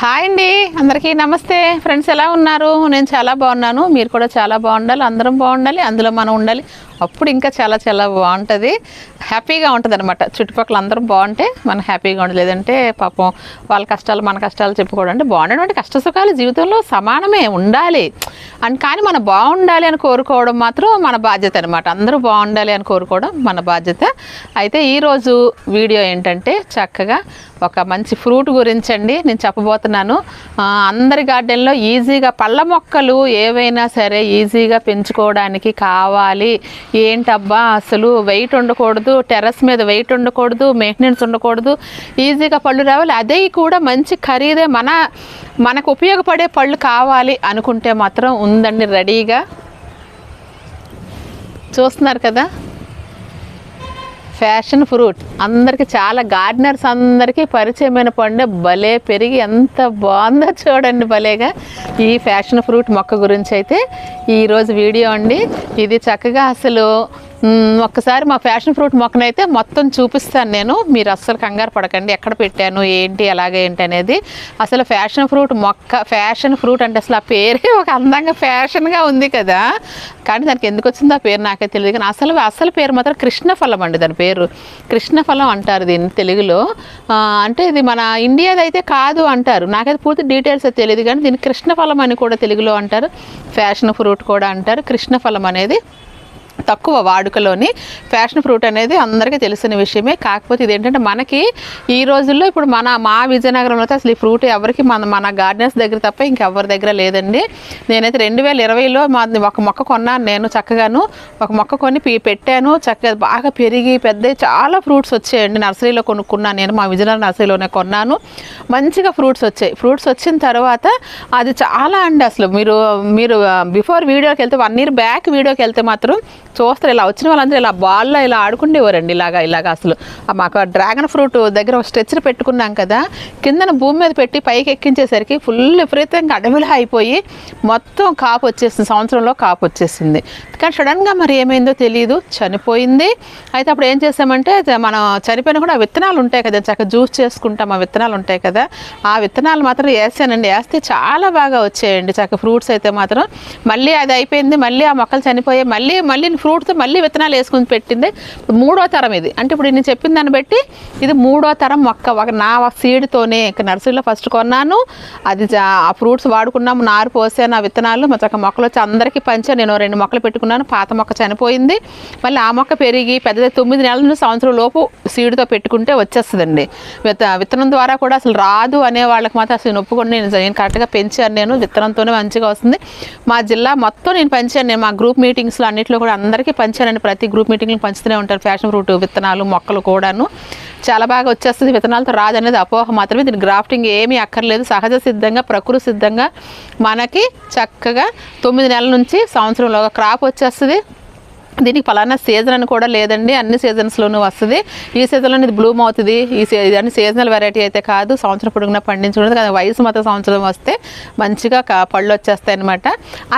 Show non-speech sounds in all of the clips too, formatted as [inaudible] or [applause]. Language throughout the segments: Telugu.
హాయ్ అండి. అందరికీ నమస్తే. ఫ్రెండ్స్ ఎలా ఉన్నారు? నేను చాలా బాగున్నాను. మీరు కూడా చాలా బాగుండాలి. అందరం బాగుండాలి. అందులో మనం ఉండాలి. అప్పుడు ఇంకా చాలా చాలా బాగుంటుంది. హ్యాపీగా ఉంటుంది అనమాట చుట్టుపక్కల అందరూ బాగుంటే మనం హ్యాపీగా ఉండదు లేదంటే పాపం వాళ్ళ కష్టాలు మన కష్టాలు చెప్పుకోవడం అంటే బాగుండేటువంటి కష్ట సుఖాలు జీవితంలో సమానమే ఉండాలి. అండ్ కానీ మనం బాగుండాలి అని కోరుకోవడం మాత్రం మన బాధ్యత అనమాట అందరూ బాగుండాలి అని కోరుకోవడం మన బాధ్యత. అయితే ఈరోజు వీడియో ఏంటంటే చక్కగా ఒక మంచి ఫ్రూట్ గురించి అండి నేను చెప్పబోతున్నాను. అందరి గార్డెన్లో ఈజీగా పళ్ళ మొక్కలు ఏవైనా సరే ఈజీగా పెంచుకోవడానికి కావాలి. ఏంటబ్బా అసలు వెయిట్ ఉండకూడదు టెర్రస్ మీద వెయిట్ ఉండకూడదు మెయింటెనెన్స్ ఉండకూడదు. ఈజీగా పళ్ళు రావాలి. అదే కూడా మంచి ఖరీదే మన మనకు ఉపయోగపడే పళ్ళు కావాలి అనుకుంటే మాత్రం ఉందండి రెడీగా చూస్తున్నారు కదా? Passion fruit. అందరికీ చాలా గార్డెనర్స్ అందరికీ పరిచయమైన పండు భలే పెరిగి ఎంత బాగుందో చూడండి భలేగా. ఈ ఫ్యాషన్ ఫ్రూట్ మొక్క గురించి అయితే ఈరోజు వీడియో అండి. ఇది చక్కగా అసలు ఒక్కసారి మా ఫ్యాషన్ ఫ్రూట్ మొక్కనైతే మొత్తం చూపిస్తాను నేను. మీరు అస్సలు కంగారు పడకండి. ఎక్కడ పెట్టాను ఏంటి అలాగే ఏంటి అనేది. అసలు ఫ్యాషన్ ఫ్రూట్ మొక్క ఫ్యాషన్ ఫ్రూట్ అంటే అసలు ఆ పేరే ఒక అందంగా ఫ్యాషన్గా ఉంది కదా. కానీ దానికి ఎందుకు వచ్చిందో ఆ పేరు నాకే తెలియదు. కానీ అసలు అసలు పేరు మాత్రం కృష్ణఫలం అండి దాని పేరు. కృష్ణఫలం అంటారు దీన్ని తెలుగులో. అంటే ఇది మన ఇండియాది అయితే కాదు అంటారు. నాకైతే పూర్తి డీటెయిల్స్ అయితే తెలియదు కానీ దీన్ని కృష్ణఫలం అని కూడా తెలుగులో అంటారు. ఫ్యాషన్ ఫ్రూట్ కూడా అంటారు. కృష్ణఫలం అనేది తక్కువ వాడుకలోని ఫ్యాషన్ ఫ్రూట్ అనేది అందరికీ తెలిసిన విషయమే. కాకపోతే ఇదేంటంటే మనకి ఈ రోజుల్లో ఇప్పుడు మన మా విజయనగరంలో అయితే అసలు ఈ ఫ్రూట్ ఎవరికి మన మన గార్డెన్స్ దగ్గర తప్ప ఇంకెవరి దగ్గర లేదండి. నేనైతే రెండు వేల ఇరవైలో మా ఒక మొక్క కొన్నాను నేను చక్కగాను. ఒక మొక్క కొని పెట్టాను. చక్కగా బాగా పెరిగి పెద్ద చాలా ఫ్రూట్స్ వచ్చాయండి. నర్సరీలో కొనుక్కున్నాను నేను మా విజయనగరం నర్సరీలోనే కొన్నాను. మంచిగా ఫ్రూట్స్ వచ్చాయి. ఫ్రూట్స్ వచ్చిన తర్వాత అది చాలా అండి అసలు. మీరు మీరు బిఫోర్ వీడియోకి వెళ్తే వన్ ఇయర్ బ్యాక్ వీడియోకి వెళ్తే మాత్రం చూస్తారు ఇలా వచ్చిన వాళ్ళందరూ ఇలా బాల్లో ఇలా ఆడుకుండేవారండి. ఇలాగా ఇలాగా అసలు. మాకు డ్రాగన్ ఫ్రూట్ దగ్గర ఒక స్ట్రెచ్చర్ పెట్టుకున్నాం కదా కిందన భూమి మీద పెట్టి పైకి ఎక్కించేసరికి ఫుల్ విపరీతంగా అడవిలో అయిపోయి మొత్తం కాపు వచ్చేసింది సంవత్సరంలో కాపు వచ్చేసింది. కానీ సడన్గా మరి ఏమైందో తెలియదు చనిపోయింది. అయితే అప్పుడు ఏం చేసామంటే మనం చనిపోయిన కూడా విత్తనాలు ఉంటాయి కదా చక్కగా జ్యూస్ చేసుకుంటాం ఆ విత్తనాలు ఉంటాయి కదా. ఆ విత్తనాలు మాత్రం వేసానండి. వేస్తే చాలా బాగా వచ్చాయండి చక్కగా ఫ్రూట్స్ అయితే మాత్రం. మళ్ళీ అది అయిపోయింది మళ్ళీ ఆ మొక్కలు చనిపోయాయి మళ్ళీ మళ్ళీ ఫ్రూట్స్ మళ్ళీ విత్తనాలు వేసుకుని పెట్టింది ఇప్పుడు మూడో తరం ఇది. అంటే ఇప్పుడు నేను చెప్పిన దాన్ని బట్టి ఇది మూడో తరం మొక్క ఒక నా సీడ్తోనే నర్సరీలో ఫస్ట్ కొన్నాను. అది జా- ఆ ఫ్రూట్స్ వాడుకున్నాము నారు పోసాను ఆ విత్తనాలు. మా మొక్కలు వచ్చి అందరికీ పంచాను. నేను రెండు మొక్కలు పెట్టుకున్నాను. పాత మొక్క చనిపోయింది. మళ్ళీ ఆ మొక్క పెరిగి పెద్ద తొమ్మిది నెలల నుంచి సంవత్సరం లోపు సీడ్తో పెట్టుకుంటే వచ్చేస్తుందండి. విత్త విత్తనం ద్వారా కూడా అసలు రాదు అనే వాళ్ళకి మాత్రం అసలు నొప్పుకొని నేను నేను కరెక్ట్గా పెంచాను నేను. విత్తనంతోనే మంచిగా వస్తుంది. మా జిల్లా మొత్తం నేను పంచాను. నేను మా గ్రూప్ మీటింగ్స్లో అన్నింటిలో కూడా అందరికీ పంచానండి ప్రతి గ్రూప్ మీటింగ్లో పంచుతూనే ఉంటారు. ఫ్యాషన్ ఫ్రూట్ విత్తనాలు మొక్కలు కూడాను. చాలా బాగా వచ్చేస్తుంది. విత్తనాలతో రాదనేది అపోహ మాత్రమే. దీని గ్రాఫ్టింగ్ ఏమీ అక్కర్లేదు. సహజ సిద్ధంగా ప్రకృతి సిద్ధంగా మనకి చక్కగా తొమ్మిది నెలల నుంచి సంవత్సరంలో క్రాప్ వచ్చేస్తుంది. దీనికి పలానా సీజన్ అని కూడా లేదండి. అన్ని సీజన్స్లోనూ వస్తుంది. ఈ సీజన్లో ఇది బ్లూమ్ అవుతుంది. ఈ సీ అన్ని సీజనల్ వెరైటీ అయితే కాదు. సంవత్సరం పొడుగునా పండించుకున్నది కానీ వయసు మాత్రం సంవత్సరం వస్తే మంచిగా పళ్ళు వచ్చేస్తాయి అనమాట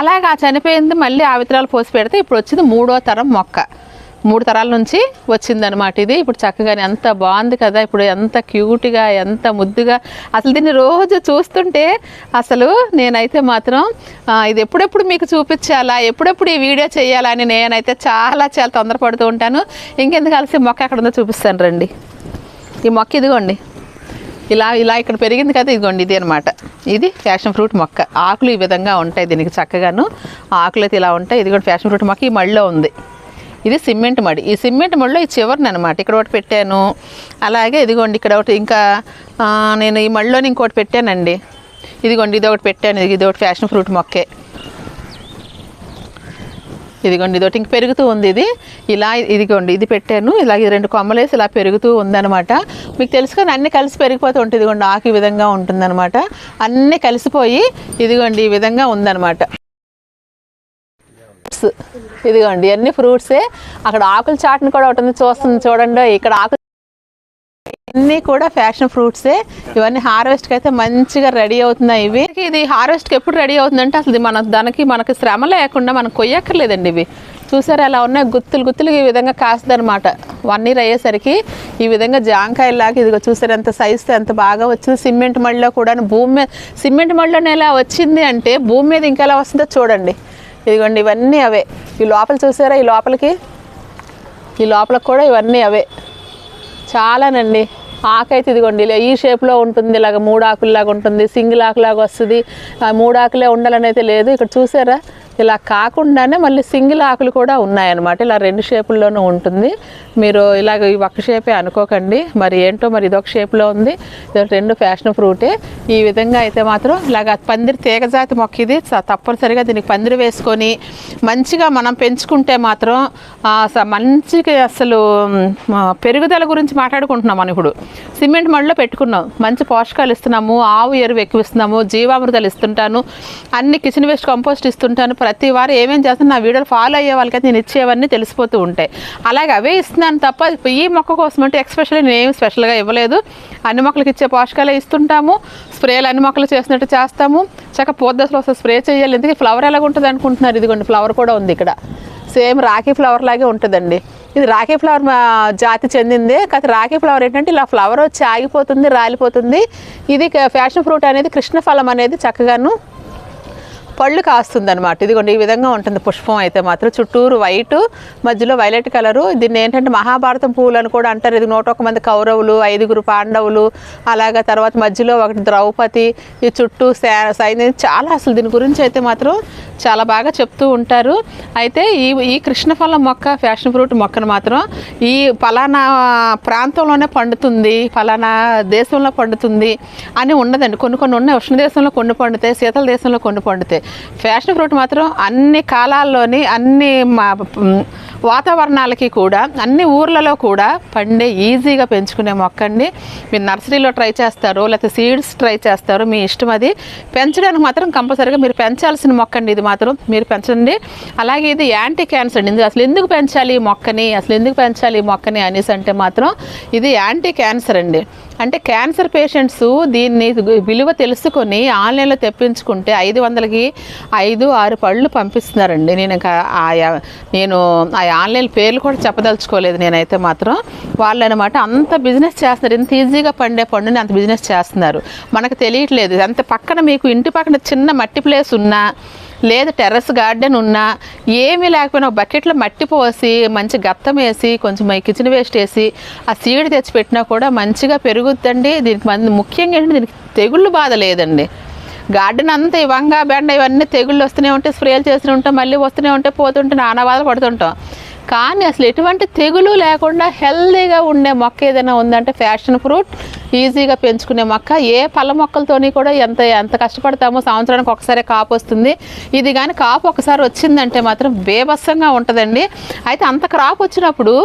అలాగే ఆ చనిపోయింది మళ్ళీ ఆ విత్తనాలు పోసి పెడితే ఇప్పుడు వచ్చింది మూడో తరం మొక్క. మూడు తరాల నుంచి వచ్చిందనమాట ఇది. ఇప్పుడు చక్కగానే ఎంత బాగుంది కదా. ఇప్పుడు ఎంత క్యూట్గా ఎంత ముద్దుగా. అసలు దీన్ని రోజు చూస్తుంటే అసలు నేనైతే మాత్రం ఇది ఎప్పుడెప్పుడు మీకు చూపించాలా? ఎప్పుడెప్పుడు ఈ వీడియో చేయాలా అని నేనైతే చాలా చాలా తొందరపడుతూ ఉంటాను. ఇంకెందుకు కలిసి మొక్క ఎక్కడ ఉందో చూపిస్తాను రండి. ఈ మొక్క ఇదిగోండి. ఇలా ఇలా ఇక్కడ పెరిగింది కదా ఇదిగోండి ఇది అనమాట ఇది ఫ్యాషన్ ఫ్రూట్ మొక్క. ఆకులు ఈ విధంగా ఉంటాయి దీనికి చక్కగాను. ఆకులు అయితే ఇలా ఉంటాయి. ఇది కూడా ఫ్యాషన్ ఫ్రూట్ మొక్క ఈ మళ్ళీ ఉంది. ఇది సిమెంట్ మడి. ఈ సిమెంట్ మడిలో ఈ చివరిని అనమాట ఇక్కడ ఒకటి పెట్టాను. అలాగే ఇదిగోండి ఇక్కడ ఒకటి ఇంకా నేను ఈ మడిలోని ఇంకోటి పెట్టానండి. ఇదిగోండి ఇది ఒకటి పెట్టాను. ఇది ఇది ఒకటి ఫ్యాషన్ ఫ్రూట్ మొక్కే. ఇదిగోండి ఇదొకటి ఇంక పెరుగుతూ ఉంది ఇది. ఇలా ఇదిగోండి ఇది పెట్టాను. ఇలా ఈ రెండు కొమ్మలేసి ఇలా పెరుగుతూ ఉందనమాట మీకు తెలుసుకొని అన్నీ కలిసి పెరిగిపోతూ ఉంటుంది ఇదిగోండి ఆకు ఈ విధంగా ఉంటుందన్నమాట. అన్నీ కలిసిపోయి ఇదిగోండి ఈ విధంగా ఉందన్నమాట. ఫ్రూట్స్. ఇదిగోండి ఇవన్నీ ఫ్రూట్సే. అక్కడ ఆకుల చాట్ని కూడా ఒకటి చూస్తుంది చూడండి. ఇక్కడ ఆకులు ఇవన్నీ కూడా ఫ్యాషన్ ఫ్రూట్సే. ఇవన్నీ హార్వెస్ట్కి అయితే మంచిగా రెడీ అవుతున్నాయి ఇవి. ఇది హార్వెస్ట్కి ఎప్పుడు రెడీ అవుతుందంటే అసలు మన దానికి మనకి శ్రమ లేకుండా మనం కొయ్యక్కర్లేదండి ఇవి. చూసారా ఎలా ఉన్నాయి? గుత్తులు గుత్తులు ఈ విధంగా కాస్తుందన్నమాట వన్ ఇయర్ అయ్యేసరికి ఈ విధంగా జాంకాయలాగా ఇదిగో చూసారు ఎంత సైజు ఎంత బాగా వచ్చింది. సిమెంట్ మడిలో కూడా భూమి మీద సిమెంట్ మడిలోనే ఎలా వచ్చింది అంటే భూమి మీద ఇంకా ఎలా వస్తుందో చూడండి. ఇదిగోండి ఇవన్నీ అవే. ఈ లోపల చూసారా? ఈ లోపలికి ఈ లోపలికి కూడా ఇవన్నీ అవే. చాలానండి. ఆకైతే ఇదిగోండి ఇలా ఈ షేప్లో ఉంటుంది ఇలాగ మూడు ఆకుల్లాగా ఉంటుంది సింగిల్ ఆకులాగా వస్తుంది. ఆ మూడు ఆకులే ఉండాలని అయితే లేదు. ఇక్కడ చూసారా? ఇలా కాకుండానే మళ్ళీ సింగిల్ ఆకులు కూడా ఉన్నాయన్నమాట. ఇలా రెండు షేపుల్లోనూ ఉంటుంది. మీరు ఇలాగ ఈ ఒక్క షేపే అనుకోకండి. మరి ఏంటో మరి ఇదొక షేప్లో ఉంది. ఇది రెండు ఫ్యాషన్ ఫ్రూటే. ఈ విధంగా అయితే మాత్రం ఇలాగ పందిరి తీగజాతి మొక్క ఇది తప్పనిసరిగా దీనికి పందిరి వేసుకొని మంచిగా మనం పెంచుకుంటే మాత్రం మంచిగా అసలు పెరుగుదల గురించి మాట్లాడుకుంటున్నాం మనం ఇప్పుడు. సిమెంట్ మడిలో పెట్టుకున్నాం. మంచి పోషకాలు ఇస్తున్నాము. ఆవు ఎరువు ఎక్కువ ఇస్తున్నాము జీవామృతాలు ఇస్తుంటాను. అన్ని కిచెన్ వేస్ట్ కంపోస్ట్ ఇస్తుంటాను. ప్రతి వారు ఏమేం చేస్తున్నా నా వీడియోలు ఫాలో అయ్యే వాళ్ళకైతే నేను ఇచ్చేవన్నీ తెలిసిపోతూ ఉంటాయి. అలాగే అవే ఇస్తున్నాను తప్ప ఈ మొక్క కోసం అంటే ఎక్స్పెషల్లీ నేను స్పెషల్గా ఇవ్వలేదు. అన్ని మొక్కలకి ఇచ్చే పోషకాలే ఇస్తుంటాము. స్ప్రేలు అన్ని మొక్కలు చేసినట్టు చేస్తాము. చక్క పోద్దసలు వస్తే స్ప్రే చేయాలి. ఎందుకంటే ఫ్లవర్ ఎలాగ ఉంటుంది అనుకుంటున్నారు? ఇదిగోండి ఫ్లవర్ కూడా ఉంది ఇక్కడ. సేమ్ రాఖీ ఫ్లవర్ లాగే ఉంటుందండి. ఇది రాఖీ ఫ్లవర్ మా జాతి చెందిందే. కాకపోతే రాఖీ ఫ్లవర్ ఏంటంటే ఇలా ఫ్లవర్ వచ్చి ఆగిపోతుంది రాలిపోతుంది. ఇది ఫ్యాషన్ ఫ్రూట్ అనేది కృష్ణ ఫలం అనేది చక్కగాను పళ్ళు కాస్తుంది అనమాట ఇదిగోండి ఈ విధంగా ఉంటుంది పుష్పం అయితే మాత్రం. చుట్టూరు వైట్ మధ్యలో వైలెట్ కలరు. దీన్ని ఏంటంటే మహాభారతం పువ్వులు అని కూడా అంటారు. ఇది నూట ఒక మంది కౌరవులు ఐదుగురు పాండవులు అలాగా తర్వాత మధ్యలో ఒకటి ద్రౌపది. ఈ చుట్టూ సా- సైన్యం చాలా అసలు దీని గురించి అయితే మాత్రం చాలా బాగా చెప్తూ ఉంటారు. అయితే ఈ ఈ కృష్ణఫలం మొక్క ఫ్యాషన్ ఫ్రూట్ మొక్కను మాత్రం ఈ ఫలానా ప్రాంతంలోనే పండుతుంది ఫలానా దేశంలో పండుతుంది అని ఉండదండి కొన్ని కొన్ని ఉన్నాయి. ఉష్ణ దేశంలో కొన్ని పండుతాయి శీతల దేశంలో కొన్ని పండుతాయి. ఫ్యాషన్ ఫ్రూట్ మాత్రం అన్ని కాలాల్లోని అన్ని మా- వాతావరణాలకి కూడా అన్ని ఊర్లలో కూడా పండే ఈజీగా పెంచుకునే మొక్క అండి మీరు నర్సరీలో ట్రై చేస్తారు లేకపోతే సీడ్స్ ట్రై చేస్తారు మీ ఇష్టం అది పెంచడానికి మాత్రం కంపల్సరీగా మీరు పెంచాల్సిన మొక్క అండి ఇది మాత్రం మీరు పెంచండి. అలాగే ఇది యాంటీ క్యాన్సర్ అండి అసలు ఎందుకు పెంచాలి మొక్కని? అసలు ఎందుకు పెంచాలి మొక్కని అనేసి అంటే మాత్రం ఇది యాంటీ క్యాన్సర్ అండి. అంటే క్యాన్సర్ పేషెంట్స్ దీన్ని విలువ తెలుసుకొని ఆన్లైన్లో తెప్పించుకుంటే ఐదు వందలకి ఐదు ఆరు పళ్ళు పంపిస్తున్నారండి. నేను ఇంకా ఆయా నేను ఆ ఆన్లైన్ పేర్లు కూడా చెప్పదలుచుకోలేదు నేనైతే మాత్రం. వాళ్ళు అనమాట అంత బిజినెస్ చేస్తున్నారు. ఇంత ఈజీగా పండే పండుని అంత బిజినెస్ చేస్తున్నారు. మనకు తెలియట్లేదు. అంత పక్కన మీకు ఇంటి పక్కన చిన్న మట్టి ప్లేస్ ఉన్నా లేదు టెర్రస్ గార్డెన్ ఉన్నా ఏమీ లేకపోయినా ఒక బకెట్లో మట్టి పోసి మంచి గత్తం వేసి కొంచెం కిచెన్ వేస్ట్ వేసి ఆ సీడ్ తెచ్చి పెట్టినా కూడా మంచిగా పెరుగుద్దండి. దీనికి మంది ముఖ్యంగా ఏంటంటే దీనికి తెగుళ్ళు బాధ లేదండి. గార్డెన్ అంతా ఇవంగా వంగ బెండ ఇవన్నీ తెగుళ్ళు వస్తూనే ఉంటే స్ప్రేలు చేస్తూనే ఉంటాం మళ్ళీ వస్తూనే ఉంటే పోతుంటే నానా బాధ పడుతుంటాం. కానీ అసలు ఎటువంటి తెగులు లేకుండా హెల్దీగా ఉండే మొక్క ఏదైనా ఉందంటే ఫ్యాషన్ ఫ్రూట్ ఈజీగా పెంచుకునే మొక్క. ఏ పళ్ళ మొక్కలతోని కూడా ఎంత ఎంత కష్టపడతామో సంవత్సరానికి ఒకసారి కాపు వస్తుంది. ఇది కానీ కాపు ఒకసారి వచ్చిందంటే మాత్రం బేభత్సంగా ఉంటుందండి. అయితే అంత క్రాప్ వచ్చినప్పుడు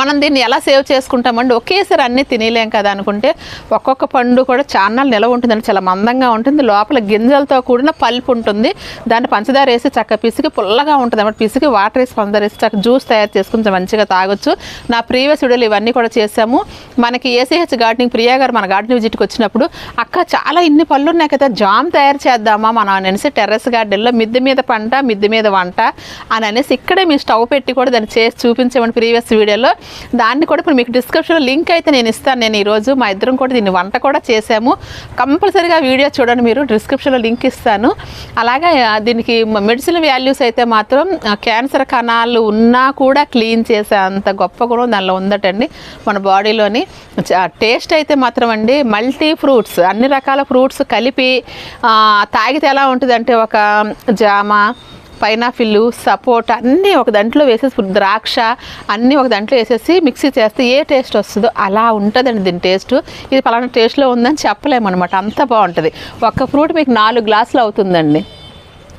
మనం దీన్ని ఎలా సేవ్ చేసుకుంటామండి? ఒకేసారి అన్నీ తినేలేం కదా అనుకుంటే ఒక్కొక్క పండు కూడా చాలా నిలవ ఉంటుందండి. చాలా మందంగా ఉంటుంది. లోపల గింజలతో కూడిన పల్పు ఉంటుంది. దాన్ని పంచదార వేసి చక్క పిసికి పుల్లగా ఉంటుంది అన్నమాట పిసికి వాటర్ వేసి పంచదార వేసి చక్క జ్యూస్ తయారు చేసుకుని మంచిగా తాగొచ్చు. నా ప్రీవియస్ వీడియోలు ఇవన్నీ కూడా చేసాము మనకి ఏసీహెచ్ గార్డెనింగ్ ప్రియా గారు మన గార్డెన్ విజిట్కి వచ్చినప్పుడు అక్క చాలా ఇన్ని పళ్ళు ఉన్నాయి కదా జామ్ తయారు చేద్దామా? మనం అనేసి టెర్రస్ గార్డెన్లో మిద్దె మీద పంట మిద్దె మీద వంట అని అనేసి ఇక్కడే మీ స్టవ్ పెట్టి కూడా దాన్ని చేసి చూపించామని ప్రీవియస్ వీడియోలో. దాన్ని కూడా ఇప్పుడు మీకు డిస్క్రిప్షన్లో లింక్ అయితే నేను ఇస్తాను. నేను ఈరోజు మా ఇద్దరం కూడా దీన్ని వంట కూడా చేసాము. కంపల్సరీగా వీడియో చూడండి మీరు. డిస్క్రిప్షన్లో లింక్ ఇస్తాను. అలాగే దీనికి మెడిసిన్ వాల్యూస్ అయితే మాత్రం క్యాన్సర్ కణాలు ఉన్నా కూడా క్లీన్ చేసే అంత గొప్ప గుణం దానిలో ఉందటండి మన బాడీలోని. చ- టేస్ట్ అయితే మాత్రం అండి మల్టీ ఫ్రూట్స్ అన్ని రకాల ఫ్రూట్స్ కలిపి తాగితే ఎలా ఉంటుంది అంటే ఒక జామ పైనాపిల్ సపోటా అన్నీ ఒక దాంట్లో వేసేసి ద్రాక్ష అన్నీ ఒక దాంట్లో వేసేసి మిక్సీ చేస్తే ఏ టేస్ట్ వస్తుందో అలా ఉంటుందండి దీని టేస్ట్. ఇది పలానా టేస్ట్లో ఉందని చెప్పలేము అనమాట అంత బాగుంటుంది. ఒక్క ఫ్రూట్ మీకు నాలుగు గ్లాసులు అవుతుందండి.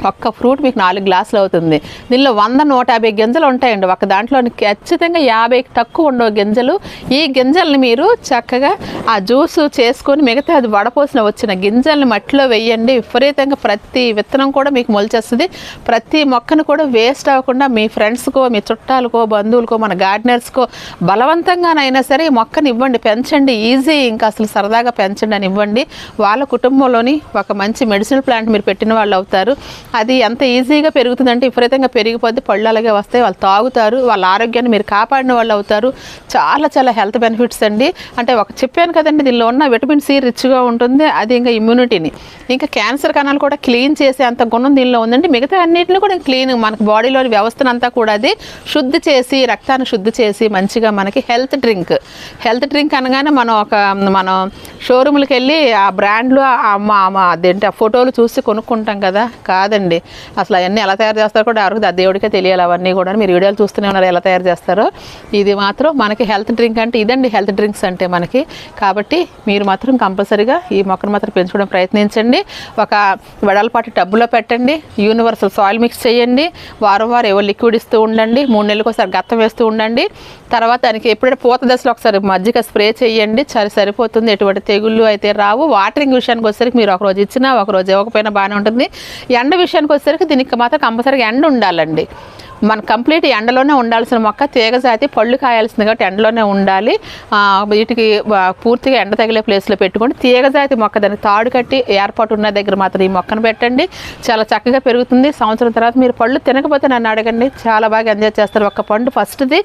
ఒక్క ఫ్రూట్ మీకు నాలుగు గ్లాసులు అవుతుంది. దీనిలో వంద నూట యాభై గింజలు ఉంటాయండి. ఒక దాంట్లో ఖచ్చితంగా యాభై తక్కువ ఉండవు గింజలు. ఈ గింజల్ని మీరు చక్కగా ఆ జ్యూస్ చేసుకొని మిగతా అది వడపోసిన వచ్చిన గింజల్ని మట్టిలో వేయండి. విపరీతంగా ప్రతి విత్తనం కూడా మీకు మొలిచేస్తుంది. ప్రతి మొక్కను కూడా వేస్ట్ అవ్వకుండా మీ ఫ్రెండ్స్కో మీ చుట్టాలకో బంధువులకో మన గార్డెనర్స్కో బలవంతంగానైనా సరే ఈ మొక్కని ఇవ్వండి. పెంచండి. ఈజీ. ఇంకా అసలు సరదాగా పెంచండి అని ఇవ్వండి. వాళ్ళ కుటుంబంలోని ఒక మంచి మెడిసిన్ ప్లాంట్ మీరు పెట్టిన వాళ్ళు అవుతారు. అది ఎంత ఈజీగా పెరుగుతుందంటే విపరీతంగా పెరిగిపోద్ది. పళ్ళు అలాగే వస్తాయి. వాళ్ళు తాగుతారు. వాళ్ళ ఆరోగ్యాన్ని మీరు కాపాడిన వాళ్ళు అవుతారు. చాలా చాలా హెల్త్ బెనిఫిట్స్ అండి. అంటే ఒక చెప్పాను కదండి దీనిలో ఉన్న విటమిన్ సి రిచ్గా ఉంటుంది. అది ఇంకా ఇమ్యూనిటీని. ఇంకా క్యాన్సర్ కణాలు కూడా క్లీన్ చేసే అంత గుణం దీనిలో ఉందండి. మిగతా అన్నింటిని కూడా క్లీన్ మనకి బాడీలోని వ్యవస్థనంతా కూడా అది శుద్ధి చేసి రక్తాన్ని శుద్ధి చేసి మంచిగా మనకి హెల్త్ డ్రింక్. హెల్త్ డ్రింక్ అనగానే మనం ఒక మనం షోరూమ్కి వెళ్ళి ఆ బ్రాండ్లు అదేంటి ఆ ఫోటోలు చూసి కొనుక్కుంటాం కదా. కాదండి. అసలు అవన్నీ ఎలా తయారు చేస్తారో కూడా ఎవరికి దేవుడికే తెలియాలి అవన్నీ కూడా. మీరు వీడియోలు చూస్తూనే ఉన్నారు ఎలా తయారు చేస్తారో. ఇది మాత్రం మనకి హెల్త్ డ్రింక్ అంటే ఇదండి హెల్త్ డ్రింక్స్ అంటే మనకి. కాబట్టి మీరు మాత్రం కంపల్సరీగా ఈ మొక్కను మాత్రం పెంచుకోవడం ప్రయత్నించండి. ఒక వెడల్పాటి టబ్బులో పెట్టండి. యూనివర్సల్ సాయిల్ మిక్స్ చేయండి. వారం వారం ఏవో లిక్విడ్ ఇస్తూ ఉండండి. మూడు నెలలకు ఒకసారి గత్తం వేస్తూ ఉండండి. తర్వాత దానికి ఎప్పుడైనా పూత దశలో ఒకసారి మజ్జిగ స్ప్రే చేయండి. సరి సరిపోతుంది. ఎటువంటి తెగుళ్ళు అయితే రావు. వాటరింగ్ విషయానికి వచ్చేసరికి మీరు ఒకరోజు ఇచ్చినా ఒకరోజు ఇవ్వకపోయినా బాగానే ఉంటుంది. ఎండ విషయం విషయానికి వచ్చేసరికి దీనికి మాత్రం కంపల్సరీగా ఎండ ఉండాలండి. మన కంప్లీట్ ఎండలోనే ఉండాల్సిన మొక్క తీగజాతి పళ్ళు కాయాల్సింది కాబట్టి ఎండలోనే ఉండాలి. వీటికి పూర్తిగా ఎండ తగిలే ప్లేస్లో పెట్టుకోండి. తీగజాతి మొక్క దానికి తాడు కట్టి ఏర్పాటు ఉన్న దగ్గర మాత్రం ఈ మొక్కను పెట్టండి. చాలా చక్కగా పెరుగుతుంది. సంవత్సరం తర్వాత మీరు పళ్ళు తినకపోతే నన్ను అడగండి. చాలా బాగా ఎంజాయ్ చేస్తారు ఒక్క పండు. ఫస్ట్ది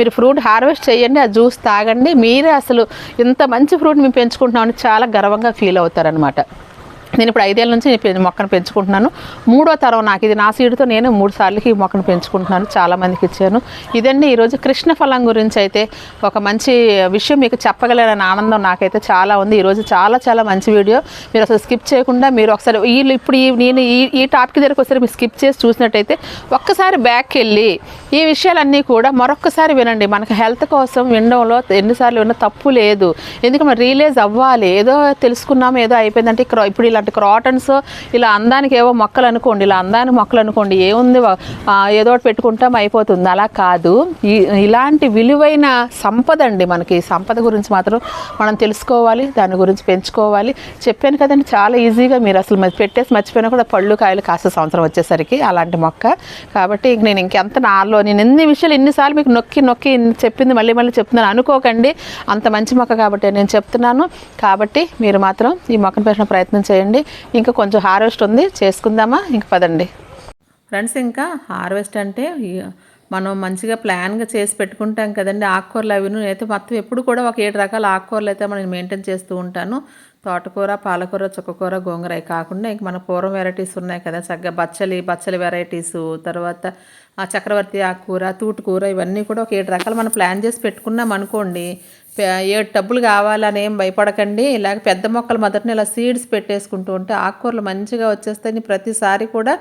మీరు ఫ్రూట్ హార్వెస్ట్ చేయండి. ఆ జ్యూస్ తాగండి. మీరే అసలు ఇంత మంచి ఫ్రూట్ మేము పెంచుకుంటున్నామని చాలా గర్వంగా ఫీల్ అవుతారనమాట నేను ఇప్పుడు ఐదేళ్ళ నుంచి మొక్కను పెంచుకుంటున్నాను. మూడో తరం నాకు ఇది నా సీడుతో నేను మూడు సార్లకి ఈ మొక్కను పెంచుకుంటున్నాను. చాలామందికి ఇచ్చాను. ఇదండి ఈరోజు కృష్ణ ఫలం గురించి అయితే ఒక మంచి విషయం మీకు చెప్పగలనని ఆనందం నాకైతే చాలా ఉంది. ఈరోజు చాలా చాలా మంచి వీడియో. మీరు అసలు స్కిప్ చేయకుండా మీరు ఒకసారి వీళ్ళు ఇప్పుడు ఈ నేను ఈ ఈ టాపిక్ దగ్గరకు ఒకసారి మీరు స్కిప్ చేసి చూసినట్టయితే ఒక్కసారి బ్యాక్ వెళ్ళి ఈ విషయాలన్నీ కూడా మరొక్కసారి వినండి. మనకు హెల్త్ కోసం వినడంలో ఎన్నిసార్లు విన్న తప్పు లేదు. ఎందుకంటే మనం రియలైజ్ అవ్వాలి. ఏదో తెలుసుకున్నాము ఏదో అయిపోయిందంటే ఇక్కడ ఇప్పుడు ఇలా ఇలాంటి క్రాటన్స్ ఇలా అందానికి ఏవో మొక్కలు అనుకోండి ఇలా అందానికి మొక్కలు అనుకోండి ఏముంది ఏదో ఒకటి పెట్టుకుంటాం అయిపోతుంది. అలా కాదు. ఈ ఇలాంటి విలువైన సంపద అండి మనకి. ఈ సంపద గురించి మాత్రం మనం తెలుసుకోవాలి దాని గురించి పెంచుకోవాలి. చెప్పాను కదండి చాలా ఈజీగా మీరు అసలు పెట్టేసి మర్చిపోయినా కూడా పళ్ళు కాయలు కాస్త సంవత్సరం వచ్చేసరికి అలాంటి మొక్క. కాబట్టి నేను ఇంకెంత నాలో నేను ఎన్ని విషయాలు ఎన్నిసార్లు మీకు నొక్కి నొక్కి చెప్పింది మళ్ళీ మళ్ళీ చెప్తున్నాను. అనుకోకండి. అంత మంచి మొక్క కాబట్టి నేను చెప్తున్నాను. కాబట్టి మీరు మాత్రం ఈ మొక్కను పెట్టిన ప్రయత్నం చేయండి. ఇంకా కొంచెం హార్వెస్ట్ ఉంది. చేసుకుందామా? ఇంక పదండి. ఫ్రెండ్స్ ఇంకా హార్వెస్ట్ అంటే మనం మంచిగా ప్లాన్గా చేసి పెట్టుకుంటాం కదండి. ఆకుకూరలు అవి అయితే మొత్తం ఎప్పుడు కూడా ఒక ఏడు రకాల ఆకుకూరలు అయితే మనం మెయింటైన్ చేస్తూ ఉంటాను. తోటకూర పాలకూర చుక్కకూర గోంగూర కాకుండా ఇంక మన పూర్వం వెరైటీస్ ఉన్నాయి కదా. చక్కగా బచ్చలి బచ్చలి వెరైటీస్ తర్వాత ఆ చక్రవర్తి ఆకుకూర తూటుకూర ఇవన్నీ కూడా ఒక ఏడు రకాలు మనం ప్లాన్ చేసి పెట్టుకున్నాం అనుకోండి. ఏడు టబ్బులు కావాలని ఏం భయపడకండి. ఇలాగ పెద్ద మొక్కలు మొదటిని ఇలా సీడ్స్ పెట్టేసుకుంటూ ఉంటే ఆకుకూరలు మంచిగా వచ్చేస్తాయి. ప్రతిసారి కూడా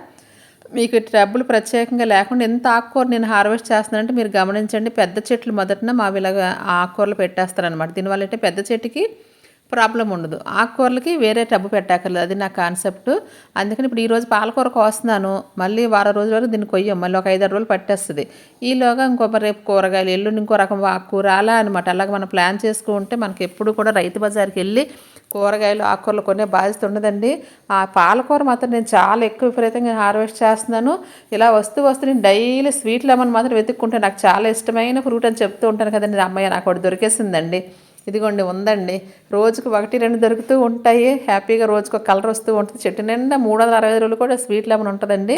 మీకు డబ్బులు ప్రత్యేకంగా లేకుండా ఎంత ఆకుకూర నేను హార్వెస్ట్ చేస్తానంటే మీరు గమనించండి. పెద్ద చెట్లు మొదటన మా ఇలాగ ఆకుకూరలు పెట్టేస్తారనమాట దీనివల్ల అంటే పెద్ద చెట్టుకి ప్రాబ్లం ఉండదు. ఆకుకూరలకి వేరే టబ్బు పెట్టక్కర్లేదు. అది నా కాన్సెప్ట్. అందుకని ఇప్పుడు ఈరోజు పాలకూర కోస్తున్నాను. మళ్ళీ వారం రోజుల వరకు దీన్ని కొయ్యం. మళ్ళీ ఒక ఐదారు రోజులు పట్టేస్తుంది. ఈలోగా ఇంకో రేపు కూరగాయలు ఎల్లుండి ఇంకో రకం ఆకుకూర అలా అనమాట అలాగ మనం ప్లాన్ చేసుకుంటే మనకి ఎప్పుడు కూడా రైతు బజార్కి వెళ్ళి కూరగాయలు ఆకుకూరలు కొనే బాధ్యత ఉండదండి. ఆ పాలకూర మాత్రం నేను చాలా ఎక్కువ విపరీతంగా హార్వెస్ట్ చేస్తున్నాను. ఇలా వస్తూ వస్తూ నేను డైలీ స్వీట్ లెమన్ మాత్రం వెతుక్కుంటే నాకు చాలా ఇష్టమైన ఫ్రూట్ అని చెప్తూ ఉంటాను కదండి. అమ్మాయి నాకు ఒకటి దొరికేసిందండి. ఇదిగోండి ఉందండి. రోజుకు ఒకటి రెండు దొరుకుతూ ఉంటాయి. హ్యాపీగా రోజుకు ఒక కలర్ వస్తూ ఉంటుంది. చెట్టు నిండా మూడు వందల అరవై రోజులు కూడా స్వీట్ లెమన్ ఉంటుందండి.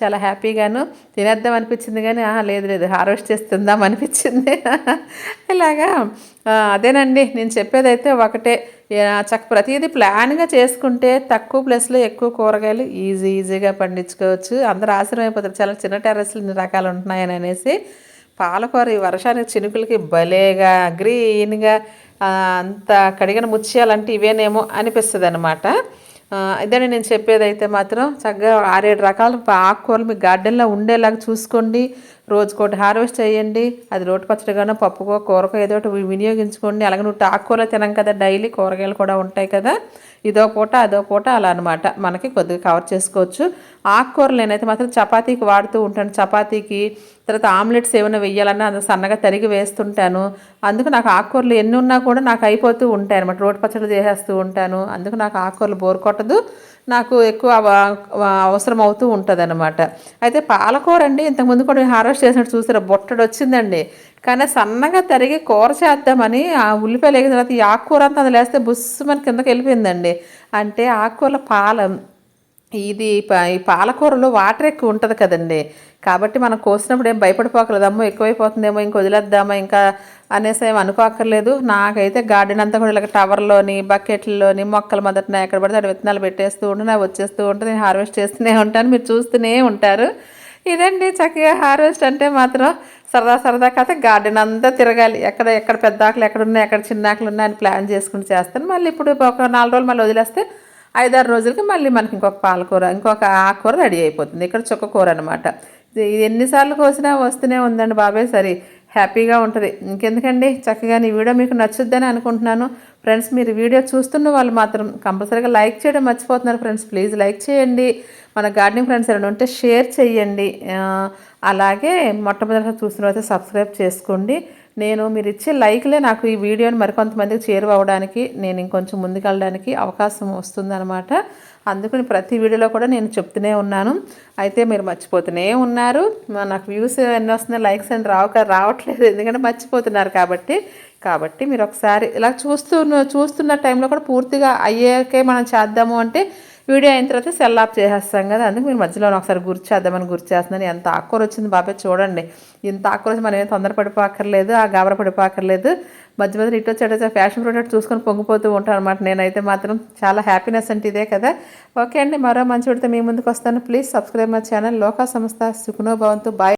చాలా హ్యాపీగాను. తినేద్దాం అనిపించింది కానీ "ఆహా, లేదు లేదు. హార్వెస్ట్ చేసి తిందాం అనిపించింది. [laughs] ఇలాగా అదేనండి. నేను చెప్పేదైతే ఒకటే. చక్క ప్రతిదీ ప్లాన్గా చేసుకుంటే తక్కువ ప్లేస్లో ఎక్కువ కూరగాయలు ఈజీ ఈజీగా పండించుకోవచ్చు. అందరూ ఆశ్రమైపోతారు చాలా చిన్న టెర్రస్లు ఇన్ని రకాలు ఉంటున్నాయని అనేసి. పాలకూర ఈ వర్షానికి చినుకులకి భలేగా గ్రీన్గా అంత కడిగిన ముత్యాలంటే ఇవేనేమో అనిపిస్తుంది అనమాట ఇదే నేను చెప్పేదైతే మాత్రం చక్కగా ఆరేడు రకాల ఆకుకూరలు మీ గార్డెన్లో ఉండేలాగా చూసుకోండి. రోజుకోటి హార్వెస్ట్ చేయండి. అది రోటి పచ్చడిగానో పప్పుకో కూరకో ఏదో ఒకటి వినియోగించుకోండి. అలాగే నువ్వు ఆకుకూరలు తినం కదా డైలీ కూరగాయలు కూడా ఉంటాయి కదా. ఇదో పూట అదో పూట అలా అనమాట మనకి కొద్దిగా కవర్ చేసుకోవచ్చు. ఆకుకూరలు నేనైతే మాత్రం చపాతీకి వాడుతూ ఉంటాను. చపాతీకి తర్వాత ఆమ్లెట్స్ ఏమైనా వెయ్యాలన్నా అంత సన్నగా తరిగి వేస్తుంటాను. అందుకు నాకు ఆకుకూరలు ఎన్ని ఉన్నా కూడా నాకు అయిపోతూ ఉంటాయి అనమాట రోటి పచ్చడి చేసేస్తూ ఉంటాను. అందుకు నాకు ఆకుకూరలు బోర్ కొట్టదు. నాకు ఎక్కువ అవసరం అవుతూ ఉంటుంది అనమాట అయితే పాలకూర అండి ఇంతకుముందు కూడా హార్వెస్ట్ చేసినట్టు చూసారా బొట్టడు వచ్చిందండి కానీ సన్నగా తరిగి కూర చేద్దామని ఆ ఉల్లిపాయలు వేగిన తర్వాత ఈ ఆకుకూర అంతా అందులో వేస్తే బుస్సు మన కిందకి వెళ్ళిపోయిందండి. అంటే ఆకుకూరల పాల ఇది ప- ఈ పాలకూరలో వాటర్ ఎక్కువ ఉంటుంది కదండి. కాబట్టి మనం కోసినప్పుడు ఏం భయపడిపోకలేదు అమ్మో ఎక్కువైపోతుందేమో ఇంక వదిలేద్దామా ఇంకా అనేసి ఏం అనుకోక్కర్లేదు నాకైతే గార్డెన్ అంతా కూడా ఇలా టవర్లోని బకెట్లలోని మొక్కల మొదటిన ఎక్కడ పడితే అక్కడ విత్తనాలు పెట్టేస్తూ ఉంటే అవి వచ్చేస్తూ ఉంటుంది. నేను హార్వెస్ట్ చేస్తూనే ఉంటాను. మీరు చూస్తూనే ఉంటారు. ఇదండి చక్కగా హార్వెస్ట్ అంటే మాత్రం సరదా సరదా కథ గార్డెన్ అంతా తిరగాలి. ఎక్కడ ఎక్కడ పెద్ద ఆకులు ఎక్కడ ఉన్నాయి ఎక్కడ చిన్న ఆకులు ఉన్నాయి అని ప్లాన్ చేసుకుని చేస్తాను. మళ్ళీ ఇప్పుడు ఒక నాలుగు రోజులు మళ్ళీ వదిలేస్తే ఐదారు రోజులకి మళ్ళీ మనకి ఇంకొక పాలకూర ఇంకొక ఆకుకూర రెడీ అయిపోతుంది. ఇక్కడ చుక్క కూర అనమాట ఇది ఎన్నిసార్లు కోసినా వస్తూనే ఉందండి బాబాయ్. సరే హ్యాపీగా ఉంటుంది. ఇంకెందుకండి? చక్కగా ఈ వీడియో మీకు నచ్చుద్దని అనుకుంటున్నాను. ఫ్రెండ్స్ మీరు వీడియో చూస్తున్న వాళ్ళు మాత్రం కంపల్సరీగా లైక్ చేయడం మర్చిపోతున్నారు ఫ్రెండ్స్. ప్లీజ్ లైక్ చేయండి. మన గార్డెనింగ్ ఫ్రెండ్స్ ఏమైనా ఉంటే షేర్ చేయండి. అలాగే మొట్టమొదటిగా చూస్తున్న సబ్స్క్రైబ్ చేసుకోండి. నేను మీరు ఇచ్చే లైక్లే నాకు ఈ వీడియోని మరికొంతమందికి చేరువవడానికి నేను ఇంకొంచెం ముందుకెళ్ళడానికి అవకాశం వస్తుందన్నమాట. అందుకని ప్రతి వీడియోలో కూడా నేను చెప్తూనే ఉన్నాను. అయితే మీరు మర్చిపోతూనే ఉన్నారు. నాకు వ్యూస్ ఎన్ని వస్తున్నాయి లైక్స్ అని రావు రావట్లేదు. ఎందుకంటే మర్చిపోతున్నారు కాబట్టి. కాబట్టి మీరు ఒకసారి ఇలా చూస్తూ చూస్తున్న టైంలో కూడా పూర్తిగా అయ్యాకే మనం చేద్దాము అంటే వీడియో అయిన తర్వాత సెల్ ఆఫ్ చేసేస్తాం కదా అందుకు మీరు మధ్యలో ఒకసారి గుర్తు చేద్దామని గుర్తు చేస్తున్నాను ఎంత ఆకుకూర వచ్చింది బాబాయ్ చూడండి. ఇంత ఆకుకూర వచ్చి మనం ఏం తొందరపడిపోకర్లేదు ఆ గాబర పడిపోక్కర్లేదు మధ్య మధ్య ఇటు వచ్చి ఫ్యాషన్ ప్రోడక్ట్ చూసుకొని పొంగిపోతూ ఉంటాను అనమాట నేనైతే మాత్రం చాలా హ్యాపీనెస్ అంటే ఇదే కదా. ఓకే అండి మరో మంచి విడితే మీ ముందుకు వస్తాను. ప్లీజ్ సబ్స్క్రైబ్ మై ఛానల్ లోకా సంస్థ సుఖనో భవంతు బాయ్